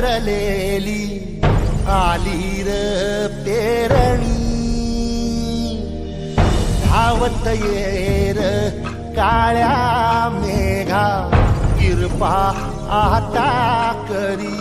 पेरलेली आली र पेरणी धावत येर काळ्या मेघा कृपा आता करी.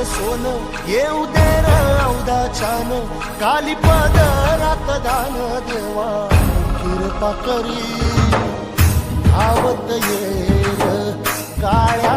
आकाश सोन येऊ दे रौदा छान काली पदरात दान देवा. कृपा करी. आवत ये काळ्या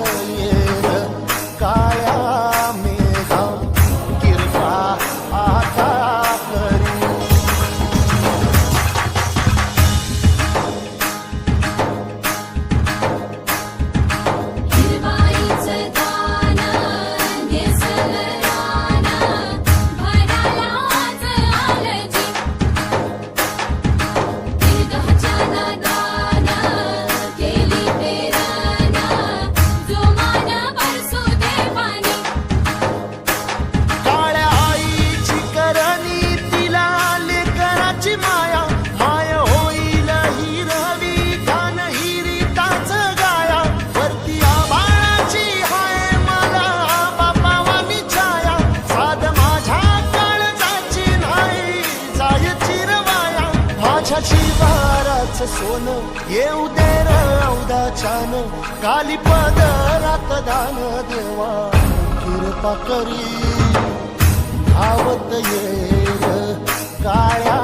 आकाश सोन येऊ दे रौदाच्यान काली पदरात दान देवा कृपा करी आवत ये काळ्या